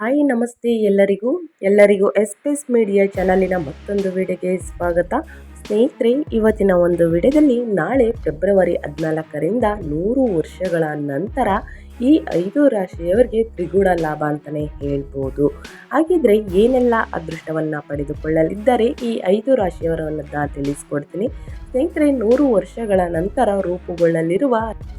Hi, ನಮಸ್ತೆ ಎಲ್ಲರಿಗೂ. ಎಲ್ಲರಿಗೂ ಎಸ್ಪೆಸ್ ಮೀಡಿಯಾ ಚಾನಲಿನ ಮತ್ತೊಂದು ವಿಡಿಯೋಗೆ ಸ್ವಾಗತ. ಸ್ನೇಹಿತರೆ, ಇವತ್ತಿನ ಒಂದು ವಿಡಿಯೋದಲ್ಲಿ ನಾಳೆ ಫೆಬ್ರವರಿ ಹದಿನಾಲ್ಕರಿಂದ ನೂರು ವರ್ಷಗಳ ನಂತರ ಈ ಐದು ರಾಶಿಯವರಿಗೆ ತ್ರಿಗುಣ ಲಾಭ ಅಂತಲೇ ಹೇಳ್ಬೋದು. ಹಾಗಿದ್ರೆ ಏನೆಲ್ಲ ಅದೃಷ್ಟವನ್ನು ಪಡೆದುಕೊಳ್ಳಲಿದ್ದಾರೆ? ಈ ಐದು ರಾಶಿಯವರನ್ನು ತಿಳಿಸ್ಕೊಡ್ತೀನಿ. ಸ್ನೇಹಿತರೆ, ನೂರು ವರ್ಷಗಳ ನಂತರ ರೂಪುಗೊಳ್ಳಲಿರುವ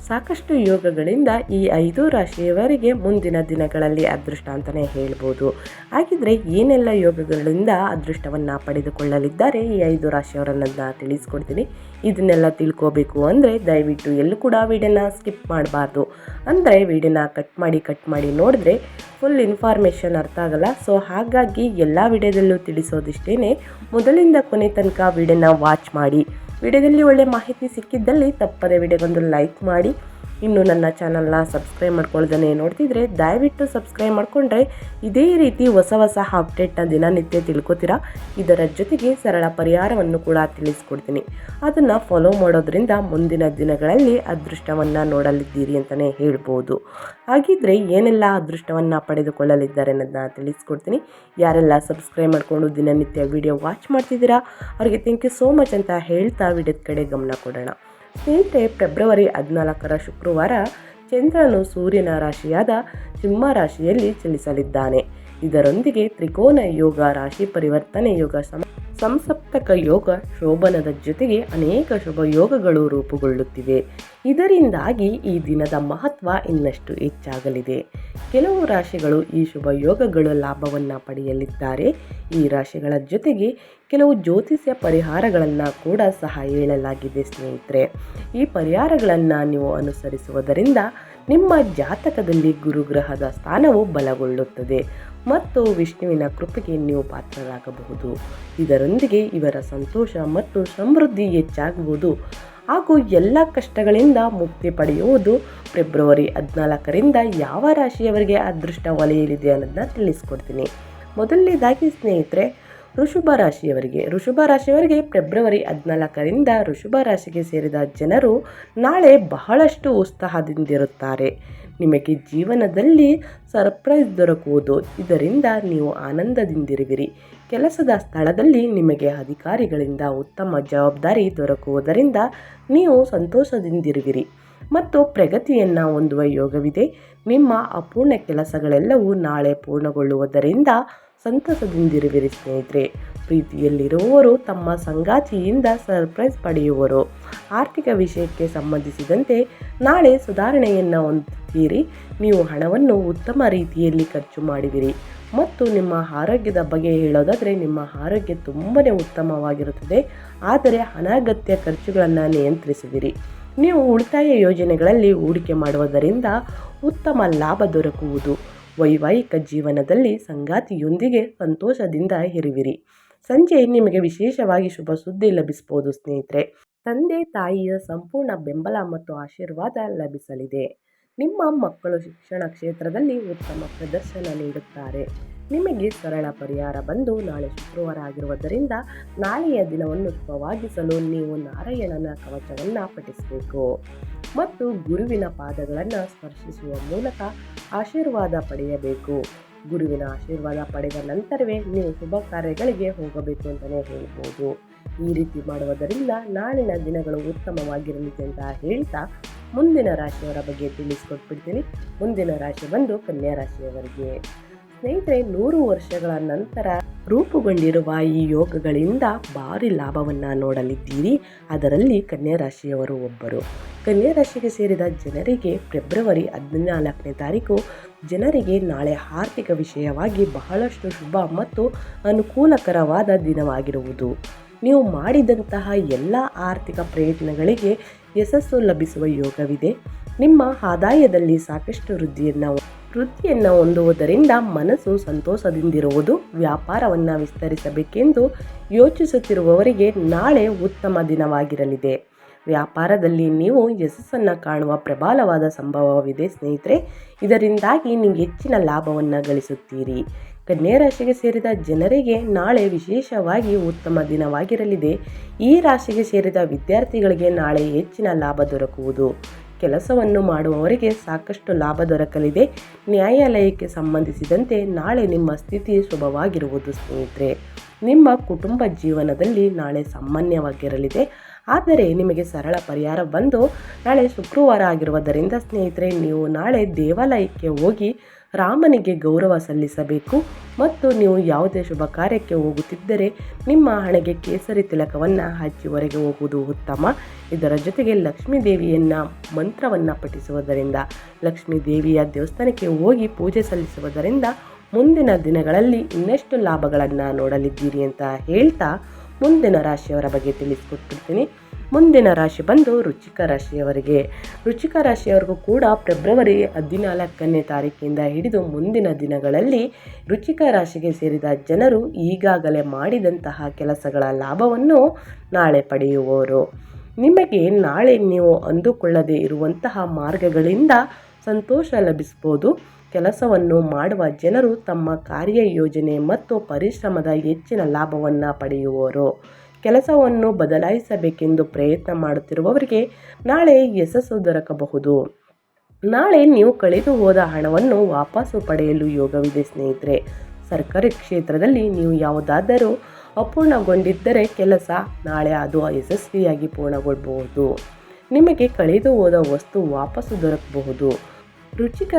ಸಾಕಷ್ಟು ಯೋಗಗಳಿಂದ ಈ ಐದು ರಾಶಿಯವರಿಗೆ ಮುಂದಿನ ದಿನಗಳಲ್ಲಿ ಅದೃಷ್ಟ ಅಂತಲೇ ಹೇಳ್ಬೋದು. ಹಾಗಿದ್ರೆ ಏನೆಲ್ಲ ಯೋಗಗಳಿಂದ ಅದೃಷ್ಟವನ್ನು ಪಡೆದುಕೊಳ್ಳಲಿದ್ದಾರೆ? ಈ ಐದು ರಾಶಿಯವರನ್ನ ತಿಳಿಸ್ಕೊಡ್ತೀನಿ. ಇದನ್ನೆಲ್ಲ ತಿಳ್ಕೋಬೇಕು ಅಂದರೆ ದಯವಿಟ್ಟು ಎಲ್ಲೂ ಕೂಡ ವಿಡಿಯೋನ ಸ್ಕಿಪ್ ಮಾಡಬಾರ್ದು. ಅಂದರೆ ವಿಡಿಯೋನ ಕಟ್ ಮಾಡಿ ಕಟ್ ಮಾಡಿ ನೋಡಿದ್ರೆ ಫುಲ್ ಇನ್ಫಾರ್ಮೇಷನ್ ಅರ್ಥ ಆಗಲ್ಲ. ಸೊ, ಹಾಗಾಗಿ ಎಲ್ಲ ವಿಡಿಯೋದಲ್ಲೂ ತಿಳಿಸೋದಿಷ್ಟೇ ಮೊದಲಿಂದ ಕೊನೆ ತನಕ ವಿಡಿಯೋನ ವಾಚ್ ಮಾಡಿ. ವಿಡಿಯೋದಲ್ಲಿ ಒಳ್ಳೆ ಮಾಹಿತಿ ಸಿಕ್ಕಿದ್ದಲ್ಲಿ ತಪ್ಪದೆ ವಿಡಿಯೋಗೊಂದು ಲೈಕ್ ಮಾಡಿ ಇನ್ನು ನನ್ನ ಚಾನಲ್ನ ಸಬ್ಸ್ಕ್ರೈಬ್ ಮಾಡ್ಕೊಳ್ದೇ ನೋಡ್ತಿದ್ರೆ ದಯವಿಟ್ಟು ಸಬ್ಸ್ಕ್ರೈಬ್ ಮಾಡಿಕೊಂಡ್ರೆ ಇದೇ ರೀತಿ ಹೊಸ ಹೊಸ ಅಪ್ಡೇಟ್ನ ದಿನನಿತ್ಯ ತಿಳ್ಕೊತೀರಾ? ಇದರ ಜೊತೆಗೆ ಸರಳ ಪರಿಹಾರವನ್ನು ಕೂಡ ತಿಳಿಸ್ಕೊಡ್ತೀನಿ. ಅದನ್ನು ಫಾಲೋ ಮಾಡೋದ್ರಿಂದ ಮುಂದಿನ ದಿನಗಳಲ್ಲಿ ಅದೃಷ್ಟವನ್ನು ನೋಡಲಿದ್ದೀರಿ ಅಂತಲೇ ಹೇಳ್ಬೋದು. ಹಾಗಿದ್ರೆ ಏನೆಲ್ಲ ಅದೃಷ್ಟವನ್ನು ಪಡೆದುಕೊಳ್ಳಲಿದ್ದಾರೆ ಅನ್ನೋದನ್ನ ತಿಳಿಸ್ಕೊಡ್ತೀನಿ. ಯಾರೆಲ್ಲ ಸಬ್ಸ್ಕ್ರೈಬ್ ಮಾಡಿಕೊಂಡು ದಿನನಿತ್ಯ ವಿಡಿಯೋ ವಾಚ್ ಮಾಡ್ತಿದ್ದೀರಾ? ಅವರಿಗೆ ಥ್ಯಾಂಕ್ ಯು ಸೋ ಮಚ್ ಅಂತ ಹೇಳ್ತಾ ವಿಡಿಯೋದ ಕಡೆ ಗಮನ ಕೊಡೋಣ. ಸ್ನೇಹಿತರೆ ಫೆಬ್ರವರಿ ಹದಿನಾಲ್ಕರ ಶುಕ್ರವಾರ ಚಂದ್ರನು ಸೂರ್ಯನ ರಾಶಿಯಾದ ಸಿಂಹ ರಾಶಿಯಲ್ಲಿ ಚಲಿಸಲಿದ್ದಾನೆ. ಇದರೊಂದಿಗೆ ತ್ರಿಕೋನ ಯೋಗ, ರಾಶಿ ಪರಿವರ್ತನೆ ಯೋಗ, ಸಮ ಸಂಸಪ್ತಕ ಯೋಗ, ಶೋಭನದ ಜೊತೆಗೆ ಅನೇಕ ಶುಭ ಯೋಗಗಳು ರೂಪುಗೊಳ್ಳುತ್ತಿವೆ. ಇದರಿಂದಾಗಿ ಈ ದಿನದ ಮಹತ್ವ ಇನ್ನಷ್ಟು ಹೆಚ್ಚಾಗಲಿದೆ. ಕೆಲವು ರಾಶಿಗಳು ಈ ಶುಭ ಯೋಗಗಳ ಲಾಭವನ್ನು ಪಡೆಯಲಿದ್ದಾರೆ. ಈ ರಾಶಿಗಳ ಜೊತೆಗೆ ಕೆಲವು ಜ್ಯೋತಿಷ್ಯ ಪರಿಹಾರಗಳನ್ನು ಕೂಡ ಸಹ ಹೇಳಲಾಗಿದೆ ಸ್ನೇಹಿತರೆ. ಈ ಪರಿಹಾರಗಳನ್ನು ನೀವು ಅನುಸರಿಸುವುದರಿಂದ ನಿಮ್ಮ ಜಾತಕದಲ್ಲಿ ಗುರುಗ್ರಹದ ಸ್ಥಾನವು ಬಲಗೊಳ್ಳುತ್ತದೆ ಮತ್ತು ವಿಷ್ಣುವಿನ ಕೃಪೆಗೆ ನೀವು ಪಾತ್ರರಾಗಬಹುದು. ಇದರೊಂದಿಗೆ ಇವರ ಸಂತೋಷ ಮತ್ತು ಸಮೃದ್ಧಿ ಹೆಚ್ಚಾಗುವುದು ಹಾಗೂ ಎಲ್ಲ ಕಷ್ಟಗಳಿಂದ ಮುಕ್ತಿ ಪಡೆಯುವುದು ಫೆಬ್ರವರಿ ಹದಿನಾಲ್ಕರಿಂದ ಯಾವ ರಾಶಿಯವರಿಗೆ ಅದೃಷ್ಟ ಒಲೆಯಲಿದೆ ಅನ್ನೋದನ್ನ ತಿಳಿಸ್ಕೊಡ್ತೀನಿ. ಮೊದಲನೇದಾಗಿ ಸ್ನೇಹಿತರೆ ಋಷಭ ರಾಶಿಯವರಿಗೆ. ಋಷಭ ರಾಶಿಯವರಿಗೆ ಫೆಬ್ರವರಿ ಹದಿನಾಲ್ಕರಿಂದ ಋಷಭ ರಾಶಿಗೆ ಸೇರಿದ ಜನರು ನಾಳೆ ಬಹಳಷ್ಟು ಉತ್ಸಾಹದಿಂದಿರುತ್ತಾರೆ. ನಿಮಗೆ ಜೀವನದಲ್ಲಿ ಸರ್ಪ್ರೈಸ್ ದೊರಕುವುದು. ಇದರಿಂದ ನೀವು ಆನಂದದಿಂದಿರುವಿರಿ. ಕೆಲಸದ ಸ್ಥಳದಲ್ಲಿ ನಿಮಗೆ ಅಧಿಕಾರಿಗಳಿಂದ ಉತ್ತಮ ಜವಾಬ್ದಾರಿ ದೊರಕುವುದರಿಂದ ನೀವು ಸಂತೋಷದಿಂದಿರುವಿರಿ. ಮತ್ತು ಪ್ರಗತಿಯನ್ನು ಹೊಂದುವ ಯೋಗವಿದೆ. ನಿಮ್ಮ ಅಪೂರ್ಣ ಕೆಲಸಗಳೆಲ್ಲವೂ ನಾಳೆ ಪೂರ್ಣಗೊಳ್ಳುವುದರಿಂದ ಸಂತಸದಿಂದಿರುವಿರಿ ಸ್ನೇಹಿತರೆ. ಪ್ರೀತಿಯಲ್ಲಿರುವವರು ತಮ್ಮ ಸಂಗಾತಿಯಿಂದ ಸರ್ಪ್ರೈಸ್ ಪಡೆಯುವರು. ಆರ್ಥಿಕ ವಿಷಯಕ್ಕೆ ಸಂಬಂಧಿಸಿದಂತೆ ನಾಳೆ ಸುಧಾರಣೆಯನ್ನು ಹೊಂದುತ್ತೀರಿ. ನೀವು ಹಣವನ್ನು ಉತ್ತಮ ರೀತಿಯಲ್ಲಿ ಖರ್ಚು ಮಾಡಿದಿರಿ. ಮತ್ತು ನಿಮ್ಮ ಆರೋಗ್ಯದ ಬಗ್ಗೆ ಹೇಳೋದಾದರೆ ನಿಮ್ಮ ಆರೋಗ್ಯ ತುಂಬಾ ಉತ್ತಮವಾಗಿರುತ್ತದೆ. ಆದರೆ ಅನಗತ್ಯ ಖರ್ಚುಗಳನ್ನು ನಿಯಂತ್ರಿಸಿದಿರಿ. ನೀವು ಉಳಿತಾಯ ಯೋಜನೆಗಳಲ್ಲಿ ಹೂಡಿಕೆ ಮಾಡುವುದರಿಂದ ಉತ್ತಮ ಲಾಭ ದೊರಕುವುದು. ವೈವಾಹಿಕ ಜೀವನದಲ್ಲಿ ಸಂಗಾತಿಯೊಂದಿಗೆ ಸಂತೋಷದಿಂದ ಇರುವಿರಿ. ಸಂಜೆ ನಿಮಗೆ ವಿಶೇಷವಾಗಿ ಶುಭ ಸುದ್ದಿ ಲಭಿಸಬಹುದು ಸ್ನೇಹಿತರೆ. ತಂದೆ, ತಾಯಿಯ ಸಂಪೂರ್ಣ ಬೆಂಬಲ ಮತ್ತು ಆಶೀರ್ವಾದ ಲಭಿಸಲಿದೆ. ನಿಮ್ಮ ಮಕ್ಕಳು ಶಿಕ್ಷಣ ಕ್ಷೇತ್ರದಲ್ಲಿ ಉತ್ತಮ ಪ್ರದರ್ಶನ ನೀಡುತ್ತಾರೆ. ನಿಮಗೆ ಸರಳ ಪರಿಹಾರ ಬಂದು ನಾಳೆ ಶುಕ್ರವಾರ ಆಗಿರುವುದರಿಂದ ನಾಳೆಯ ದಿನವನ್ನು ಶುಭವಾಗಿಸಲು ನೀವು ನಾರಾಯಣನ ಕವಚವನ್ನು ಪಠಿಸಬೇಕು. ಮತ್ತು ಗುರುವಿನ ಪಾದಗಳನ್ನು ಸ್ಪರ್ಶಿಸುವ ಮೂಲಕ ಆಶೀರ್ವಾದ ಪಡೆಯಬೇಕು. ಗುರುವಿನ ಆಶೀರ್ವಾದ ಪಡೆದ ನಂತರವೇ ನೀವು ಶುಭ ಕಾರ್ಯಗಳಿಗೆ ಹೋಗಬೇಕು ಅಂತಲೇ ಹೇಳ್ಬೋದು. ಈ ರೀತಿ ಮಾಡುವುದರಿಂದ ನಾಳಿನ ದಿನಗಳು ಉತ್ತಮವಾಗಿರಲಿದೆ ಅಂತ ಹೇಳ್ತಾ ಮುಂದಿನ ರಾಶಿಯವರ ಬಗ್ಗೆ ತಿಳಿಸ್ಕೊಟ್ಬಿಡ್ತೀನಿ. ಮುಂದಿನ ರಾಶಿ ಬಂದು ಕನ್ಯಾ ರಾಶಿಯವರಿಗೆ. ಸ್ನೇಹಿತರೆ, ನೂರು ವರ್ಷಗಳ ನಂತರ ರೂಪುಗೊಂಡಿರುವ ಈ ಯೋಗಗಳಿಂದ ಭಾರಿ ಲಾಭವನ್ನು ನೋಡಲಿದ್ದೀರಿ. ಅದರಲ್ಲಿ ಕನ್ಯಾ ರಾಶಿಯವರು ಒಬ್ಬರು. ಕನ್ಯಾ ರಾಶಿಗೆ ಸೇರಿದ ಜನರಿಗೆ ಫೆಬ್ರವರಿ ಹದಿನಾಲ್ಕನೇ ತಾರೀಕು ಜನರಿಗೆ ನಾಳೆ ಆರ್ಥಿಕ ವಿಷಯವಾಗಿ ಬಹಳಷ್ಟು ಶುಭ ಮತ್ತು ಅನುಕೂಲಕರವಾದ ದಿನವಾಗಿರುವುದು. ನೀವು ಮಾಡಿದಂತಹ ಎಲ್ಲ ಆರ್ಥಿಕ ಪ್ರಯತ್ನಗಳಿಗೆ ಯಶಸ್ಸು ಲಭಿಸುವ ಯೋಗವಿದೆ. ನಿಮ್ಮ ಆದಾಯದಲ್ಲಿ ಸಾಕಷ್ಟು ವೃದ್ಧಿಯನ್ನು ವೃತ್ತಿಯನ್ನು ಹೊಂದುವುದರಿಂದ ಮನಸ್ಸು ಸಂತೋಷದಿಂದಿರುವುದು, ವ್ಯಾಪಾರವನ್ನು ವಿಸ್ತರಿಸಬೇಕೆಂದು ಯೋಚಿಸುತ್ತಿರುವವರಿಗೆ ನಾಳೆ ಉತ್ತಮ ದಿನವಾಗಿರಲಿದೆ. ವ್ಯಾಪಾರದಲ್ಲಿ ನೀವು ಯಶಸ್ಸನ್ನು ಕಾಣುವ ಪ್ರಬಲವಾದ ಸಂಭವವಿದೆ ಸ್ನೇಹಿತರೆ. ಇದರಿಂದಾಗಿ ನೀವು ಹೆಚ್ಚಿನ ಲಾಭವನ್ನು ಗಳಿಸುತ್ತೀರಿ. ಕನ್ಯಾ ರಾಶಿಗೆ ಸೇರಿದ ಜನರಿಗೆ ನಾಳೆ ವಿಶೇಷವಾಗಿ ಉತ್ತಮ ದಿನವಾಗಿರಲಿದೆ. ಈ ರಾಶಿಗೆ ಸೇರಿದ ವಿದ್ಯಾರ್ಥಿಗಳಿಗೆ ನಾಳೆ ಹೆಚ್ಚಿನ ಲಾಭ ದೊರಕುವುದು. ಕೆಲಸವನ್ನು ಮಾಡುವವರಿಗೆ ಸಾಕಷ್ಟು ಲಾಭ ದೊರಕಲಿದೆ. ನ್ಯಾಯಾಲಯಕ್ಕೆ ಸಂಬಂಧಿಸಿದಂತೆ ನಾಳೆ ನಿಮ್ಮ ಸ್ಥಿತಿ ಶುಭವಾಗಿರುವುದು ಸ್ನೇಹಿತರೆ. ನಿಮ್ಮ ಕುಟುಂಬ ಜೀವನದಲ್ಲಿ ನಾಳೆ ಸಾಮಾನ್ಯವಾಗಿರಲಿದೆ. ಆದರೆ ನಿಮಗೆ ಸರಳ ಪರಿಹಾರ ಬಂದು ನಾಳೆ ಶುಕ್ರವಾರ ಆಗಿರುವುದರಿಂದ ಸ್ನೇಹಿತರೆ, ನೀವು ನಾಳೆ ದೇವಾಲಯಕ್ಕೆ ಹೋಗಿ ರಾಮನಿಗೆ ಗೌರವ ಸಲ್ಲಿಸಬೇಕು ಮತ್ತು ನೀವು ಯಾವುದೇ ಶುಭ ಕಾರ್ಯಕ್ಕೆ ಹೋಗುತ್ತಿದ್ದರೆ ನಿಮ್ಮ ಹಣೆಗೆ ಕೇಸರಿ ತಿಲಕವನ್ನು ಹಚ್ಚಿ ಹೊರಗೆ ಹೋಗುವುದು ಉತ್ತಮ. ಇದರ ಜೊತೆಗೆ ಲಕ್ಷ್ಮೀ ದೇವಿಯನ್ನು ಮಂತ್ರವನ್ನು ಪಠಿಸುವುದರಿಂದ, ಲಕ್ಷ್ಮೀ ದೇವಿಯ ದೇವಸ್ಥಾನಕ್ಕೆ ಹೋಗಿ ಪೂಜೆ ಸಲ್ಲಿಸುವುದರಿಂದ ಮುಂದಿನ ದಿನಗಳಲ್ಲಿ ಇನ್ನಷ್ಟು ಲಾಭಗಳನ್ನು ನೋಡಲಿದ್ದೀರಿ ಅಂತ ಹೇಳ್ತಾ ಮುಂದಿನ ರಾಶಿಯವರ ಬಗ್ಗೆ ತಿಳಿಸ್ಕೊಟ್ಬಿಡ್ತೀನಿ. ಮುಂದಿನ ರಾಶಿ ಬಂದು ರುಚಿಕ ರಾಶಿಯವರಿಗೆ. ರುಚಿಕ ರಾಶಿಯವರಿಗೂ ಕೂಡ ಫೆಬ್ರವರಿ ಹದಿನಾಲ್ಕನೇ ತಾರೀಕಿಂದ ಹಿಡಿದು ಮುಂದಿನ ದಿನಗಳಲ್ಲಿ ರುಚಿಕ ರಾಶಿಗೆ ಸೇರಿದ ಜನರು ಈಗಾಗಲೇ ಮಾಡಿದಂತಹ ಕೆಲಸಗಳ ಲಾಭವನ್ನು ನಾಳೆ ಪಡೆಯುವವರು. ನಿಮಗೆ ನಾಳೆ ನೀವು ಅಂದುಕೊಳ್ಳದೇ ಇರುವಂತಹ ಮಾರ್ಗಗಳಿಂದ ಸಂತೋಷ ಲಭಿಸ್ಬೋದು ಕೆಲಸವನ್ನು ಮಾಡುವ ಜನರು ತಮ್ಮ ಕಾರ್ಯ ಯೋಜನೆ ಮತ್ತು ಪರಿಶ್ರಮದ ಹೆಚ್ಚಿನ ಲಾಭವನ್ನು ಪಡೆಯುವರು ಕೆಲಸವನ್ನು ಬದಲಾಯಿಸಬೇಕೆಂದು ಪ್ರಯತ್ನ ಮಾಡುತ್ತಿರುವವರಿಗೆ ನಾಳೆ ಯಶಸ್ಸು ದೊರಕಬಹುದು. ನಾಳೆ ನೀವು ಕಳೆದು ಹೋದ ಹಣವನ್ನು ವಾಪಸ್ಸು ಪಡೆಯಲು ಯೋಗವಿದೆ ಸ್ನೇಹಿತರೆ. ಸರ್ಕಾರಿ ಕ್ಷೇತ್ರದಲ್ಲಿ ನೀವು ಯಾವುದಾದರೂ ಅಪೂರ್ಣಗೊಂಡಿದ್ದರೆ ಕೆಲಸ ನಾಳೆ ಅದು ಯಶಸ್ವಿಯಾಗಿ ಪೂರ್ಣಗೊಳ್ಳಬಹುದು ನಿಮಗೆ ಕಳೆದು ಹೋದ ವಸ್ತು ವಾಪಸ್ಸು ದೊರಕಬಹುದು. ರುಚಿಕ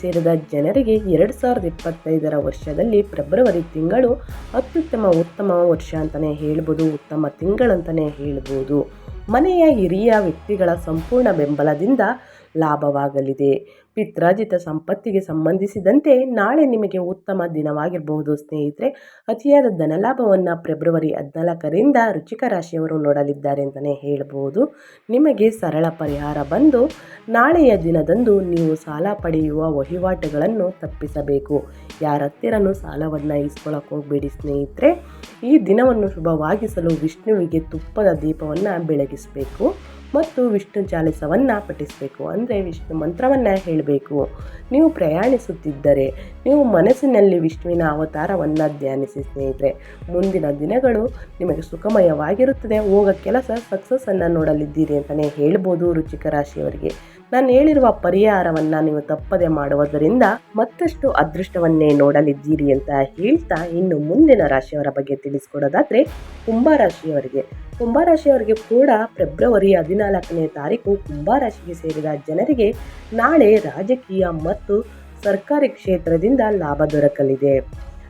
ಸೇರಿದ ಜನರಿಗೆ ಎರಡು ಸಾವಿರದ ಇಪ್ಪತ್ತೈದರ ವರ್ಷದಲ್ಲಿ ಫೆಬ್ರವರಿ ತಿಂಗಳು ಅತ್ಯುತ್ತಮ ಉತ್ತಮ ವರ್ಷ ಅಂತಲೇ ಹೇಳ್ಬೋದು, ಉತ್ತಮ ತಿಂಗಳಂತಲೇ ಹೇಳ್ಬೋದು. ಮನೆಯ ಹಿರಿಯ ವ್ಯಕ್ತಿಗಳ ಸಂಪೂರ್ಣ ಬೆಂಬಲದಿಂದ ಲಾಭವಾಗಲಿದೆ. ಪಿತ್ರಾಜಿತ ಸಂಪತ್ತಿಗೆ ಸಂಬಂಧಿಸಿದಂತೆ ನಾಳೆ ನಿಮಗೆ ಉತ್ತಮ ದಿನವಾಗಿರಬಹುದು, ಸ್ನೇಹಿತರೆ. ಅತಿಯಾದ ಧನಲಾಭವನ್ನು ಫೆಬ್ರವರಿ ಹದಿನಾಲ್ಕರಿಂದ ರುಚಿಕ ರಾಶಿಯವರು ನೋಡಲಿದ್ದಾರೆ ಅಂತಲೇ ಹೇಳಬಹುದು. ನಿಮಗೆ ಸರಳ ಪರಿಹಾರ ಬಂದು ನಾಳೆಯ ದಿನದಂದು ನೀವು ಸಾಲ ಪಡೆಯುವ ವಹಿವಾಟುಗಳನ್ನು ತಪ್ಪಿಸಬೇಕು. ಯಾರ ಹತ್ತಿರನೂ ಸಾಲವನ್ನು ಇಸ್ಕೊಳ್ಳೋಕೆ ಹೋಗಬೇಡಿ, ಸ್ನೇಹಿತರೆ. ಈ ದಿನವನ್ನು ಶುಭವಾಗಿಸಲು ವಿಷ್ಣುವಿಗೆ ತುಪ್ಪದ ದೀಪವನ್ನು ಬೆಳಗಿಸಬೇಕು. ಮತ್ತು ವಿಷ್ಣು ಚಾಲಿಸವನ್ನು ಪಠಿಸಬೇಕು. ಅಂದರೆ ವಿಷ್ಣು ಮಂತ್ರವನ್ನು ಹೇಳಬೇಕು. ನೀವು ಪ್ರಯಾಣಿಸುತ್ತಿದ್ದರೆ, ನೀವು ಮನಸ್ಸಿನಲ್ಲಿ ವಿಷ್ಣುವಿನ ಅವತಾರವನ್ನು ಧ್ಯಾನಿಸಿ ಸ್ನೇಹಿತರೆ. ಮುಂದಿನ ದಿನಗಳು ನಿಮಗೆ ಸುಖಮಯವಾಗಿರುತ್ತದೆ. ಹೋಗೋ ಕೆಲಸ ಸಕ್ಸಸ್ಸನ್ನು ನೋಡಲಿದ್ದೀರಿ ಅಂತಲೇ ಹೇಳ್ಬೋದು ರುಚಿಕ ರಾಶಿಯವರಿಗೆ. ನಾನು ಹೇಳಿರುವ ಪರಿಹಾರವನ್ನು ನೀವು ತಪ್ಪದೆ ಮಾಡುವುದರಿಂದ ಮತ್ತಷ್ಟು ಅದೃಷ್ಟವನ್ನೇ ನೋಡಲಿದ್ದೀರಿ ಅಂತ ಹೇಳ್ತಾ ಇನ್ನು ಮುಂದಿನ ರಾಶಿಯವರ ಬಗ್ಗೆ ತಿಳಿಸ್ಕೊಡೋದಾದರೆ ಕುಂಭರಾಶಿಯವರಿಗೆ. ಕುಂಭರಾಶಿಯವರಿಗೆ ಕೂಡ ಫೆಬ್ರವರಿ ಹದಿನಾಲ್ಕನೇ ತಾರೀಕು ಕುಂಭರಾಶಿಗೆ ಸೇರಿದ ಜನರಿಗೆ ನಾಳೆ ರಾಜಕೀಯ ಮತ್ತು ಸರ್ಕಾರಿ ಕ್ಷೇತ್ರದಿಂದ ಲಾಭ ದೊರಕಲಿದೆ.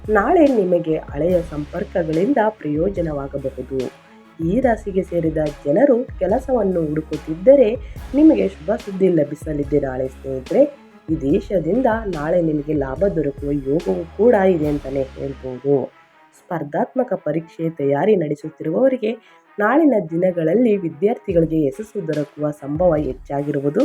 ನಾಳೆ ನಿಮಗೆ ಹಳೆಯ ಸಂಪರ್ಕಗಳಿಂದ ಪ್ರಯೋಜನವಾಗಬಹುದು. ಈ ರಾಶಿಗೆ ಸೇರಿದ ಜನರು ಕೆಲಸವನ್ನು ಹುಡುಕುತ್ತಿದ್ದರೆ ನಿಮಗೆ ಶುಭ ಸುದ್ದಿ ಲಭಿಸಲಿದೆ ನಾಳೆ ಸ್ನೇಹಿತರೆ. ವಿದೇಶದಿಂದ ನಾಳೆ ನಿಮಗೆ ಲಾಭ ದೊರಕುವ ಯೋಗವೂ ಕೂಡ ಇದೆ ಅಂತಲೇ ಹೇಳ್ಬೋದು. ಸ್ಪರ್ಧಾತ್ಮಕ ಪರೀಕ್ಷೆ ತಯಾರಿ ನಡೆಸುತ್ತಿರುವವರಿಗೆ ನಾಳಿನ ದಿನಗಳಲ್ಲಿ ವಿದ್ಯಾರ್ಥಿಗಳಿಗೆ ಯಶಸ್ಸು ದೊರಕುವ ಸಂಭವ ಹೆಚ್ಚಾಗಿರುವುದು.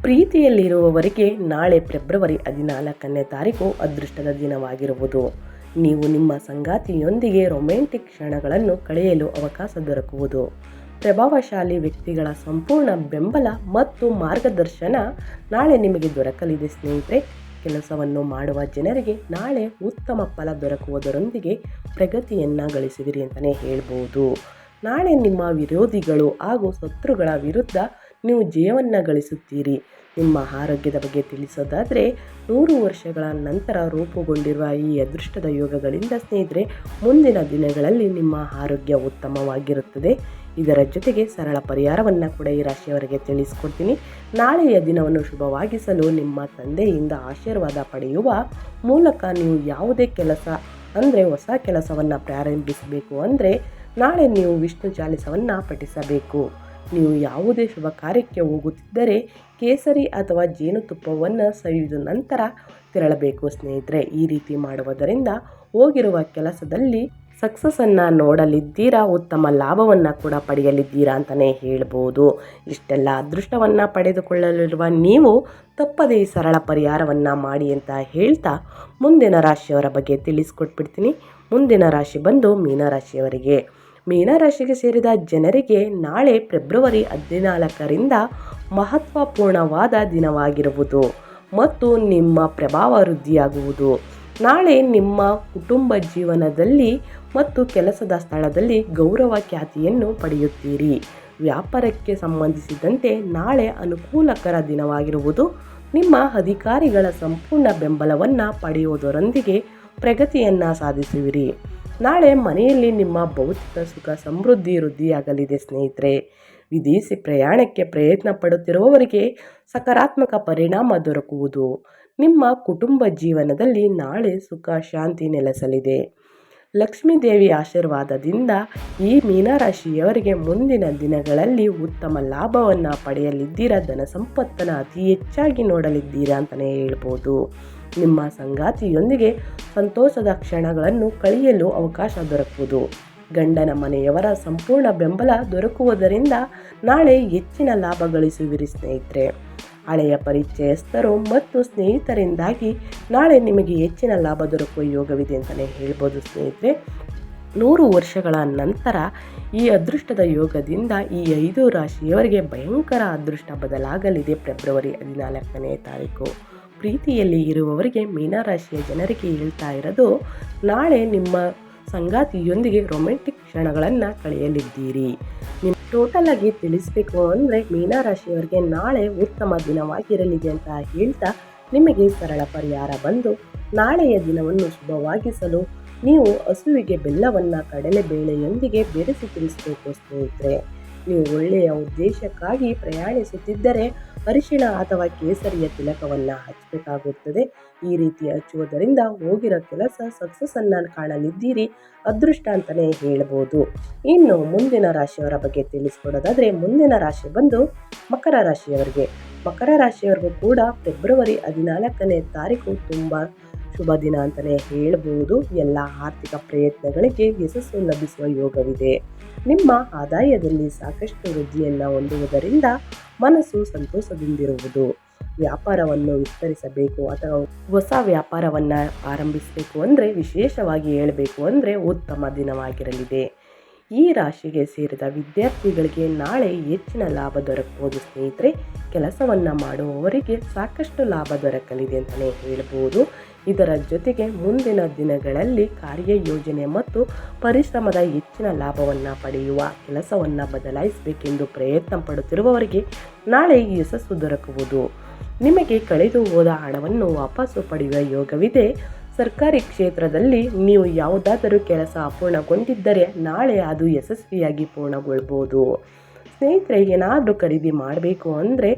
ಪ್ರೀತಿಯಲ್ಲಿರುವವರಿಗೆ ನಾಳೆ ಫೆಬ್ರವರಿ ಹದಿನಾಲ್ಕನೇ ತಾರೀಕು ಅದೃಷ್ಟದ ದಿನವಾಗಿರುವುದು. ನೀವು ನಿಮ್ಮ ಸಂಗಾತಿಯೊಂದಿಗೆ ರೊಮ್ಯಾಂಟಿಕ್ ಕ್ಷಣಗಳನ್ನು ಕಳೆಯಲು ಅವಕಾಶ ದೊರಕುವುದು. ಪ್ರಭಾವಶಾಲಿ ವ್ಯಕ್ತಿಗಳ ಸಂಪೂರ್ಣ ಬೆಂಬಲ ಮತ್ತು ಮಾರ್ಗದರ್ಶನ ನಾಳೆ ನಿಮಗೆ ದೊರಕಲಿದೆ ಸ್ನೇಹಿತರೆ. ಕೆಲಸವನ್ನು ಮಾಡುವ ಜನರಿಗೆ ನಾಳೆ ಉತ್ತಮ ಫಲ ದೊರಕುವುದರೊಂದಿಗೆ ಪ್ರಗತಿಯನ್ನು ಗಳಿಸುವಿರಿ ಅಂತಲೇ ಹೇಳ್ಬೋದು. ನಾಳೆ ನಿಮ್ಮ ವಿರೋಧಿಗಳು ಹಾಗೂ ಶತ್ರುಗಳ ವಿರುದ್ಧ ನೀವು ಜಯವನ್ನು ಗಳಿಸುತ್ತೀರಿ. ನಿಮ್ಮ ಆರೋಗ್ಯದ ಬಗ್ಗೆ ತಿಳಿಸೋದಾದರೆ ನೂರು ವರ್ಷಗಳ ನಂತರ ರೂಪುಗೊಂಡಿರುವ ಈ ಅದೃಷ್ಟದ ಯೋಗಗಳಿಂದ ಸ್ನೇಹಿತರೆ, ಮುಂದಿನ ದಿನಗಳಲ್ಲಿ ನಿಮ್ಮ ಆರೋಗ್ಯ ಉತ್ತಮವಾಗಿರುತ್ತದೆ. ಇದರ ಜೊತೆಗೆ ಸರಳ ಪರಿಹಾರವನ್ನು ಕೂಡ ಈ ರಾಶಿಯವರಿಗೆ ತಿಳಿಸ್ಕೊಡ್ತೀನಿ. ನಾಳೆಯ ದಿನವನ್ನು ಶುಭವಾಗಿಸಲು ನಿಮ್ಮ ತಂದೆಯಿಂದ ಆಶೀರ್ವಾದ ಪಡೆಯುವ ಮೂಲಕ ನೀವು ಯಾವುದೇ ಕೆಲಸ, ಅಂದರೆ ಹೊಸ ಕೆಲಸವನ್ನು ಪ್ರಾರಂಭಿಸಬೇಕು ಅಂದರೆ ನಾಳೆ ನೀವು ವಿಷ್ಣು ಚಾಲಿಸವನ್ನು ಪಠಿಸಬೇಕು. ನೀವು ಯಾವುದೇ ಶುಭ ಕಾರ್ಯಕ್ಕೆ ಹೋಗುತ್ತಿದ್ದರೆ ಕೇಸರಿ ಅಥವಾ ಜೇನುತುಪ್ಪವನ್ನು ಸವಿದ ನಂತರ ತೆರಳಬೇಕು ಸ್ನೇಹಿತರೆ. ಈ ರೀತಿ ಮಾಡುವುದರಿಂದ ಹೋಗಿರುವ ಕೆಲಸದಲ್ಲಿ ಸಕ್ಸಸ್ಸನ್ನು ನೋಡಲಿದ್ದೀರಾ? ಉತ್ತಮ ಲಾಭವನ್ನು ಕೂಡ ಪಡೆಯಲಿದ್ದೀರಾ ಅಂತಲೇ ಹೇಳ್ಬೋದು. ಇಷ್ಟೆಲ್ಲ ಅದೃಷ್ಟವನ್ನು ಪಡೆದುಕೊಳ್ಳಲಿರುವ ನೀವು ತಪ್ಪದೇ ಈ ಸರಳ ಪರಿಹಾರವನ್ನು ಮಾಡಿ ಅಂತ ಹೇಳ್ತಾ ಮುಂದಿನ ರಾಶಿಯವರ ಬಗ್ಗೆ ತಿಳಿಸ್ಕೊಟ್ಬಿಡ್ತೀನಿ. ಮುಂದಿನ ರಾಶಿ ಬಂದು ಮೀನರಾಶಿಯವರಿಗೆ. ಮೀನರಾಶಿಗೆ ಸೇರಿದ ಜನರಿಗೆ ನಾಳೆ ಫೆಬ್ರವರಿ ಹದಿನಾಲ್ಕರಿಂದ ಮಹತ್ವಪೂರ್ಣವಾದ ದಿನವಾಗಿರುವುದು ಮತ್ತು ನಿಮ್ಮ ಪ್ರಭಾವ ವೃದ್ಧಿಯಾಗುವುದು. ನಾಳೆ ನಿಮ್ಮ ಕುಟುಂಬ ಜೀವನದಲ್ಲಿ ಮತ್ತು ಕೆಲಸದ ಸ್ಥಳದಲ್ಲಿ ಗೌರವ ಖ್ಯಾತಿಯನ್ನು ಪಡೆಯುತ್ತೀರಿ. ವ್ಯಾಪಾರಕ್ಕೆ ಸಂಬಂಧಿಸಿದಂತೆ ನಾಳೆ ಅನುಕೂಲಕರ ದಿನವಾಗಿರುವುದು. ನಿಮ್ಮ ಅಧಿಕಾರಿಗಳ ಸಂಪೂರ್ಣ ಬೆಂಬಲವನ್ನು ಪಡೆಯುವುದರೊಂದಿಗೆ ಪ್ರಗತಿಯನ್ನು ಸಾಧಿಸುವಿರಿ. ನಾಳೆ ಮನೆಯಲ್ಲಿ ನಿಮ್ಮ ಭೌತಿಕ ಸುಖ, ಸಮೃದ್ಧಿ, ವೃದ್ಧಿಯಾಗಲಿದೆ ಸ್ನೇಹಿತರೆ. ವಿದೇಶಿ ಪ್ರಯಾಣಕ್ಕೆ ಪ್ರಯತ್ನ ಪಡುತ್ತಿರುವವರಿಗೆ ಸಕಾರಾತ್ಮಕ ಪರಿಣಾಮ ದೊರಕುವುದು. ನಿಮ್ಮ ಕುಟುಂಬ ಜೀವನದಲ್ಲಿ ನಾಳೆ ಸುಖ, ಶಾಂತಿ ನೆಲೆಸಲಿದೆ. ಲಕ್ಷ್ಮೀದೇವಿ ಆಶೀರ್ವಾದದಿಂದ ಈ ಮೀನರಾಶಿಯವರಿಗೆ ಮುಂದಿನ ದಿನಗಳಲ್ಲಿ ಉತ್ತಮ ಲಾಭವನ್ನು ಪಡೆಯಲಿದ್ದೀರಾ? ಧನ ಸಂಪತ್ತನ್ನು ಅತಿ ಹೆಚ್ಚಾಗಿ ನೋಡಲಿದ್ದೀರಾ ಅಂತಲೇ ಹೇಳ್ಬೋದು. ನಿಮ್ಮ ಸಂಗಾತಿಯೊಂದಿಗೆ ಸಂತೋಷದ ಕ್ಷಣಗಳನ್ನು ಕಳೆಯಲು ಅವಕಾಶ ದೊರಕುವುದು. ಗಂಡನ ಮನೆಯವರ ಸಂಪೂರ್ಣ ಬೆಂಬಲ ದೊರಕುವುದರಿಂದ ನಾಳೆ ಹೆಚ್ಚಿನ ಲಾಭ ಗಳಿಸುವಿರಿ ಸ್ನೇಹಿತರೆ. ಹಳೆಯ ಪರಿಚಯಸ್ಥರು ಮತ್ತು ಸ್ನೇಹಿತರಿಂದಾಗಿ ನಾಳೆ ನಿಮಗೆ ಹೆಚ್ಚಿನ ಲಾಭ ದೊರಕುವ ಯೋಗವಿದೆ ಅಂತಲೇ ಹೇಳ್ಬೋದು ಸ್ನೇಹಿತರೆ. ನೂರು ವರ್ಷಗಳ ನಂತರ ಈ ಅದೃಷ್ಟದ ಯೋಗದಿಂದ ಈ ಐದು ರಾಶಿಯವರಿಗೆ ಭಯಂಕರ ಅದೃಷ್ಟ ಬದಲಾಗಲಿದೆ ಫೆಬ್ರವರಿ ಹದಿನಾಲ್ಕನೇ ತಾರೀಕು. ಪ್ರೀತಿಯಲ್ಲಿ ಇರುವವರಿಗೆ ಮೀನರಾಶಿಯ ಜನರಿಗೆ ಹೇಳ್ತಾ ಇರೋದು, ನಾಳೆ ನಿಮ್ಮ ಸಂಗಾತಿಯೊಂದಿಗೆ ರೊಮ್ಯಾಂಟಿಕ್ ಕ್ಷಣಗಳನ್ನು ಕಳೆಯಲಿದ್ದೀರಿ. ನಿಮ್ಮ ಟೋಟಲ್ ಆಗಿ ತಿಳಿಸ್ಬೇಕು ಅಂದರೆ ಮೀನರಾಶಿಯವರಿಗೆ ನಾಳೆ ಉತ್ತಮ ದಿನವಾಗಿರಲಿದೆ ಅಂತ ಹೇಳ್ತಾ ನಿಮಗೆ ಸರಳ ಪರಿಹಾರ ಬಂದು, ನಾಳೆಯ ದಿನವನ್ನು ಶುಭವಾಗಿಸಲು ನೀವು ಹಸುವಿಗೆ ಬೆಲ್ಲವನ್ನು ಕಡಲೆಬೇಳೆಯೊಂದಿಗೆ ಬೆರೆಸಿ ತಿಳಿಸಬೇಕು ಸ್ನೇಹಿತರೆ. ನೀವು ಒಳ್ಳೆಯ ಉದ್ದೇಶಕ್ಕಾಗಿ ಪ್ರಯಾಣಿಸುತ್ತಿದ್ದರೆ ಅರಿಶಿಣ ಅಥವಾ ಕೇಸರಿಯ ತಿಲಕವನ್ನು ಹಚ್ಚಬೇಕಾಗುತ್ತದೆ ಈ ರೀತಿ ಹಚ್ಚುವುದರಿಂದ ಹೋಗಿರೋ ಕೆಲಸ ಸಕ್ಸಸ್ಸನ್ನು ಕಾಣಲಿದ್ದೀರಿ ಅದೃಷ್ಟ ಅಂತಲೇ ಹೇಳ್ಬೋದು. ಇನ್ನು ಮುಂದಿನ ರಾಶಿಯವರ ಬಗ್ಗೆ ತಿಳಿಸ್ಕೊಡೋದಾದರೆ ಮುಂದಿನ ರಾಶಿ ಬಂದು ಮಕರ ರಾಶಿಯವರಿಗೆ. ಮಕರ ರಾಶಿಯವರಿಗೂ ಕೂಡ ಫೆಬ್ರವರಿ ಹದಿನಾಲ್ಕನೇ ತಾರೀಕು ತುಂಬ ಶುಭ ದಿನ ಅಂತಲೇ ಹೇಳ್ಬೋದು. ಎಲ್ಲ ಆರ್ಥಿಕ ಪ್ರಯತ್ನಗಳಿಗೆ ಯಶಸ್ಸು ಲಭಿಸುವ ಯೋಗವಿದೆ. ನಿಮ್ಮ ಆದಾಯದಲ್ಲಿ ಸಾಕಷ್ಟು ವೃದ್ಧಿಯನ್ನು ಹೊಂದುವುದರಿಂದ ಮನಸ್ಸು ಸಂತೋಷದಿಂದಿರುವುದು. ವ್ಯಾಪಾರವನ್ನು ವಿಸ್ತರಿಸಬೇಕು ಅಥವಾ ಹೊಸ ವ್ಯಾಪಾರವನ್ನು ಆರಂಭಿಸಬೇಕು ಅಂದರೆ ವಿಶೇಷವಾಗಿ ಹೇಳಬೇಕು ಅಂದರೆ ಉತ್ತಮ ದಿನವಾಗಿರಲಿದೆ. ಈ ರಾಶಿಗೆ ಸೇರಿದ ವಿದ್ಯಾರ್ಥಿಗಳಿಗೆ ನಾಳೆ ಹೆಚ್ಚಿನ ಲಾಭ ದೊರಕಬಹುದು ಸ್ನೇಹಿತರೆ. ಕೆಲಸವನ್ನು ಮಾಡುವವರಿಗೆ ಸಾಕಷ್ಟು ಲಾಭ ದೊರಕಲಿದೆ ಅಂತಲೇ ಹೇಳ್ಬೋದು. ಇದರ ಜೊತೆಗೆ ಮುಂದಿನ ದಿನಗಳಲ್ಲಿ ಕಾರ್ಯಯೋಜನೆ ಮತ್ತು ಪರಿಶ್ರಮದ ಹೆಚ್ಚಿನ ಲಾಭವನ್ನು ಪಡೆಯುವ ಕೆಲಸವನ್ನು ಬದಲಾಯಿಸಬೇಕೆಂದು ಪ್ರಯತ್ನ ಪಡುತ್ತಿರುವವರಿಗೆ ನಾಳೆ ಯಶಸ್ಸು ದೊರಕುವುದು. ನಿಮಗೆ ಕಳೆದು ಹೋದ ಹಣವನ್ನು ವಾಪಸ್ಸು ಪಡೆಯುವ ಯೋಗವಿದೆ. ಸರ್ಕಾರಿ ಕ್ಷೇತ್ರದಲ್ಲಿ ನೀವು ಯಾವುದಾದರೂ ಕೆಲಸ ಅಪೂರ್ಣಗೊಂಡಿದ್ದರೆ ನಾಳೆ ಅದು ಯಶಸ್ವಿಯಾಗಿ ಪೂರ್ಣಗೊಳ್ಬೋದು ಸ್ನೇಹಿತರೆ, ಏನಾದರೂ ಖರೀದಿ ಮಾಡಬೇಕು ಅಂದರೆ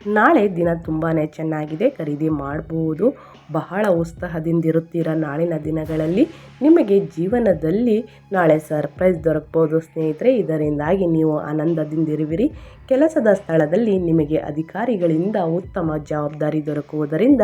ನಾಳೆ ದಿನ ತುಂಬಾ ಚೆನ್ನಾಗಿದೆ, ಖರೀದಿ ಮಾಡ್ಬೋದು. ಬಹಳ ಉತ್ಸಾಹದಿಂದಿರುತ್ತೀರ ನಾಳಿನ ದಿನಗಳಲ್ಲಿ? ನಿಮಗೆ ಜೀವನದಲ್ಲಿ ನಾಳೆ ಸರ್ಪ್ರೈಸ್ ದೊರಕ್ಬೋದು ಸ್ನೇಹಿತರೆ. ಇದರಿಂದಾಗಿ ನೀವು ಆನಂದದಿಂದಿರುವಿರಿ. ಕೆಲಸದ ಸ್ಥಳದಲ್ಲಿ ನಿಮಗೆ ಅಧಿಕಾರಿಗಳಿಂದ ಉತ್ತಮ ಜವಾಬ್ದಾರಿ ದೊರಕುವುದರಿಂದ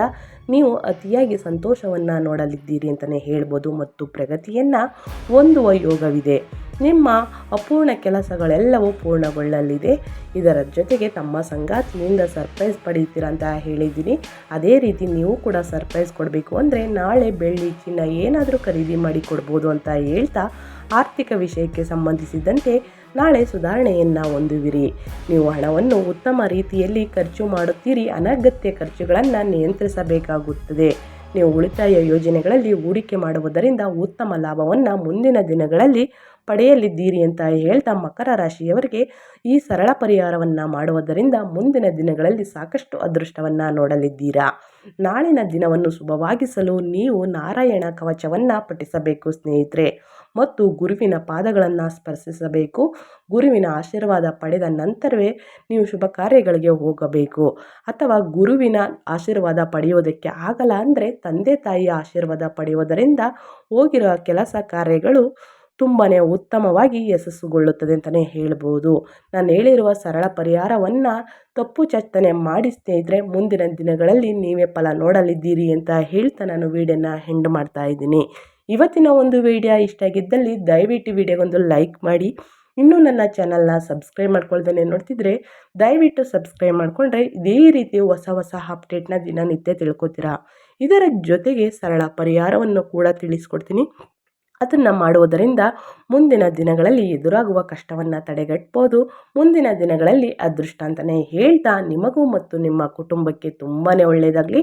ನೀವು ಅತಿಯಾಗಿ ಸಂತೋಷವನ್ನು ನೋಡಲಿದ್ದೀರಿ ಅಂತಲೇ ಹೇಳ್ಬೋದು ಮತ್ತು ಪ್ರಗತಿಯನ್ನು ಹೊಂದುವ ಯೋಗವಿದೆ. ನಿಮ್ಮ ಅಪೂರ್ಣ ಕೆಲಸಗಳೆಲ್ಲವೂ ಪೂರ್ಣಗೊಳ್ಳಲಿದೆ. ಇದರ ಜೊತೆಗೆ ತಮ್ಮ ಸಂಗಾತಿಯಿಂದ ಸರ್ಪ್ರೈಸ್ ಪಡೀತೀರ ಅಂತ ಹೇಳಿದ್ದೀನಿ. ಅದೇ ರೀತಿ ನೀವು ಕೂಡ ಸರ್ಪ್ರೈಸ್ ಕೊಡಬೇಕು ಅಂದರೆ ನಾಳೆ ಬೆಳ್ಳಿ ಚಿನ್ನ ಏನಾದರೂ ಖರೀದಿ ಮಾಡಿ ಕೊಡ್ಬೋದು ಅಂತ ಹೇಳ್ತಾ ಆರ್ಥಿಕ ವಿಷಯಕ್ಕೆ ಸಂಬಂಧಿಸಿದಂತೆ ನಾಳೆ ಸುಧಾರಣೆಯನ್ನು ಹೊಂದುವಿರಿ. ನೀವು ಹಣವನ್ನು ಉತ್ತಮ ರೀತಿಯಲ್ಲಿ ಖರ್ಚು ಮಾಡುತ್ತೀರಿ. ಅನಗತ್ಯ ಖರ್ಚುಗಳನ್ನು ನಿಯಂತ್ರಿಸಬೇಕಾಗುತ್ತದೆ. ನೀವು ಉಳಿತಾಯ ಯೋಜನೆಗಳಲ್ಲಿ ಹೂಡಿಕೆ ಮಾಡುವುದರಿಂದ ಉತ್ತಮ ಲಾಭವನ್ನು ಮುಂದಿನ ದಿನಗಳಲ್ಲಿ ಪಡೆಯಲಿದ್ದೀರಿ ಅಂತ ಹೇಳ್ತಾ ಮಕರ ರಾಶಿಯವರಿಗೆ ಈ ಸರಳ ಪರಿಹಾರವನ್ನು ಮಾಡುವುದರಿಂದ ಮುಂದಿನ ದಿನಗಳಲ್ಲಿ ಸಾಕಷ್ಟು ಅದೃಷ್ಟವನ್ನು ನೋಡಲಿದ್ದೀರಾ. ನಾಳಿನ ದಿನವನ್ನು ಶುಭವಾಗಿಸಲು ನೀವು ನಾರಾಯಣ ಕವಚವನ್ನು ಪಠಿಸಬೇಕು ಸ್ನೇಹಿತರೆ. ಮತ್ತು ಗುರುವಿನ ಪಾದಗಳನ್ನು ಸ್ಪರ್ಶಿಸಬೇಕು. ಗುರುವಿನ ಆಶೀರ್ವಾದ ಪಡೆದ ನಂತರವೇ ನೀವು ಶುಭ ಕಾರ್ಯಗಳಿಗೆ ಹೋಗಬೇಕು. ಅಥವಾ ಗುರುವಿನ ಆಶೀರ್ವಾದ ಪಡೆಯುವುದಕ್ಕೆ ಆಗಲ್ಲ ಅಂದರೆ ತಂದೆ ತಾಯಿಯ ಆಶೀರ್ವಾದ ಪಡೆಯುವುದರಿಂದ ಹೋಗಿರುವ ಕೆಲಸ ಕಾರ್ಯಗಳು ತುಂಬಾ ಉತ್ತಮವಾಗಿ ಯಶಸ್ಸುಗೊಳ್ಳುತ್ತದೆ ಅಂತಲೇ ಹೇಳ್ಬೋದು. ನಾನು ಹೇಳಿರುವ ಸರಳ ಪರಿಹಾರವನ್ನು ತಪ್ಪು ಚರ್ತನೆ ಮಾಡಿ ಇದ್ದರೆ ಮುಂದಿನ ದಿನಗಳಲ್ಲಿ ನೀವೇ ಫಲ ನೋಡಲಿದ್ದೀರಿ ಅಂತ ಹೇಳ್ತಾ ನಾನು ವೀಡಿಯೋನ ಹೆಂಡ್ ಮಾಡ್ತಾ ಇದ್ದೀನಿ. ಇವತ್ತಿನ ಒಂದು ವಿಡಿಯೋ ಇಷ್ಟ ಆಗಿದ್ದಲ್ಲಿ ದಯವಿಟ್ಟು ವಿಡಿಯೋಗೊಂದು ಲೈಕ್ ಮಾಡಿ. ಇನ್ನೂ ನನ್ನ ಚಾನಲ್ನ ಸಬ್ಸ್ಕ್ರೈಬ್ ಮಾಡ್ಕೊಳ್ದೇ ನೋಡ್ತಿದ್ರೆ ದಯವಿಟ್ಟು ಸಬ್ಸ್ಕ್ರೈಬ್ ಮಾಡಿಕೊಂಡ್ರೆ ಇದೇ ರೀತಿ ಹೊಸ ಹೊಸ ಅಪ್ಡೇಟ್ನ ದಿನನಿತ್ಯ ತಿಳ್ಕೊತೀರಾ. ಇದರ ಜೊತೆಗೆ ಸರಳ ಪರಿಹಾರವನ್ನು ಕೂಡ ತಿಳಿಸ್ಕೊಡ್ತೀನಿ. ಅದನ್ನು ಮಾಡುವುದರಿಂದ ಮುಂದಿನ ದಿನಗಳಲ್ಲಿ ಎದುರಾಗುವ ಕಷ್ಟವನ್ನು ತಡೆಗಟ್ಬೋದು. ಮುಂದಿನ ದಿನಗಳಲ್ಲಿ ಅದೃಷ್ಟ ಅಂತಲೇ ಹೇಳ್ತಾ ನಿಮಗೂ ಮತ್ತು ನಿಮ್ಮ ಕುಟುಂಬಕ್ಕೆ ತುಂಬಾ ಒಳ್ಳೆಯದಾಗಲಿ